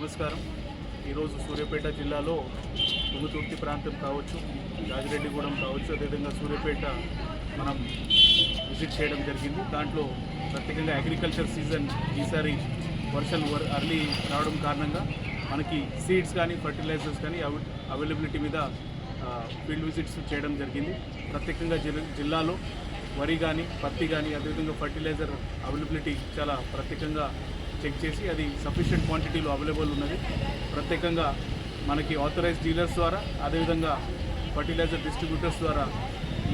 నమస్కారం. ఈరోజు సూర్యాపేట జిల్లాలో తుంగతుర్తి ప్రాంతం కావచ్చు రాజిరెడ్డిగూడెం కావచ్చు అదేవిధంగా సూర్యాపేట మనం విజిట్ చేయడం జరిగింది. దాంట్లో ప్రత్యేకంగా అగ్రికల్చర్ సీజన్ ఈసారి వర్షాలు వర్ అర్లీ రావడం కారణంగా మనకి సీడ్స్ కానీ ఫర్టిలైజర్స్ కానీ అవైలబిలిటీ మీద ఫీల్డ్ విజిట్స్ చేయడం జరిగింది. ప్రత్యేకంగా జిల్ జిల్లాలో వరి కానీ పత్తి కానీ అదేవిధంగా ఫర్టిలైజర్ అవైలబిలిటీ చాలా ప్రత్యేకంగా చెక్ చేసి అది సఫిషియెంట్ క్వాంటిటీలో అవైలబుల్ ఉన్నది. ప్రత్యేకంగా మనకి ఆథరైజ్ డీలర్స్ ద్వారా అదేవిధంగా ఫర్టిలైజర్ డిస్ట్రిబ్యూటర్స్ ద్వారా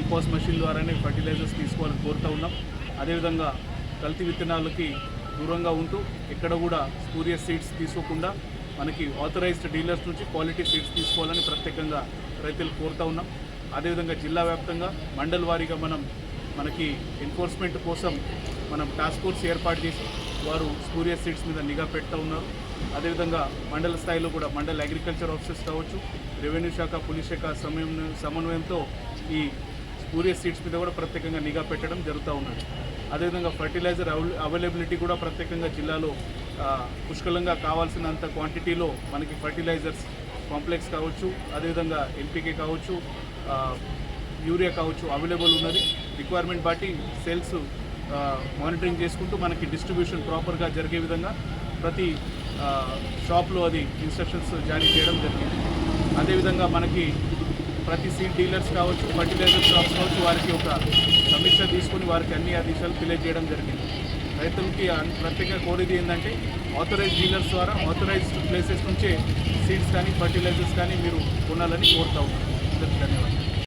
ఈ పాస్ మెషిన్ ద్వారానే ఫర్టిలైజర్స్ తీసుకోవాలని కోరుతూ ఉన్నాం. అదేవిధంగా కల్తీ విత్తనాలకి దూరంగా ఉంటూ ఎక్కడ కూడా స్పూరియస్ సీడ్స్ తీసుకోకుండా మనకి ఆథరైజ్డ్ డీలర్స్ నుంచి క్వాలిటీ సీడ్స్ తీసుకోవాలని ప్రత్యేకంగా రైతులు కోరుతూ ఉన్నాం. అదేవిధంగా జిల్లా వ్యాప్తంగా మండల్ వారీగా మనం మనకి ఎన్ఫోర్స్మెంట్ కోసం మనం టాస్క్ ఫోర్స్ ఏర్పాటు చేసి వారు స్పూరియస్ సీడ్స్ మీద నిఘా పెడతా ఉన్నారు. అదేవిధంగా మండల స్థాయిలో కూడా మండల అగ్రికల్చర్ ఆఫీసర్స్ కావచ్చు రెవెన్యూ శాఖ పోలీస్ శాఖ సమయం సమన్వయంతో ఈ స్పూరియస్ సీడ్స్ మీద కూడా ప్రత్యేకంగా నిఘా పెట్టడం జరుగుతూ ఉన్నది. అదేవిధంగా ఫర్టిలైజర్ అవైలబిలిటీ కూడా ప్రత్యేకంగా జిల్లాలో పుష్కలంగా కావాల్సినంత క్వాంటిటీలో మనకి ఫర్టిలైజర్స్ కాంప్లెక్స్ కావచ్చు అదేవిధంగా ఎన్పికే కావచ్చు యూరియా కావచ్చు అవైలబుల్ ఉన్నది. రిక్వైర్మెంట్ బట్టి సేల్స్ మానిటరింగ్ చేసుకుంటూ మనకి డిస్ట్రిబ్యూషన్ ప్రాపర్గా జరిగే విధంగా ప్రతి షాప్లో అది ఇన్స్ట్రక్షన్స్ జారీ చేయడం జరిగింది. అదేవిధంగా మనకి ప్రతి సీడ్ డీలర్స్ కావచ్చు ఫర్టిలైజర్ షాప్స్ కావచ్చు వారికి ఒక సమీక్ష తీసుకుని వారికి అన్ని ఆదేశాలు తెలియజేయడం జరిగింది. రైతులకి ప్రత్యేకంగా కోరేది ఏంటంటే ఆథరైజ్ డీలర్స్ ద్వారా ఆథరైజ్డ్ ప్లేసెస్ నుంచే సీడ్స్ కానీ ఫర్టిలైజర్స్ కానీ మీరు కొనాలని కోరుతా ఉన్నాను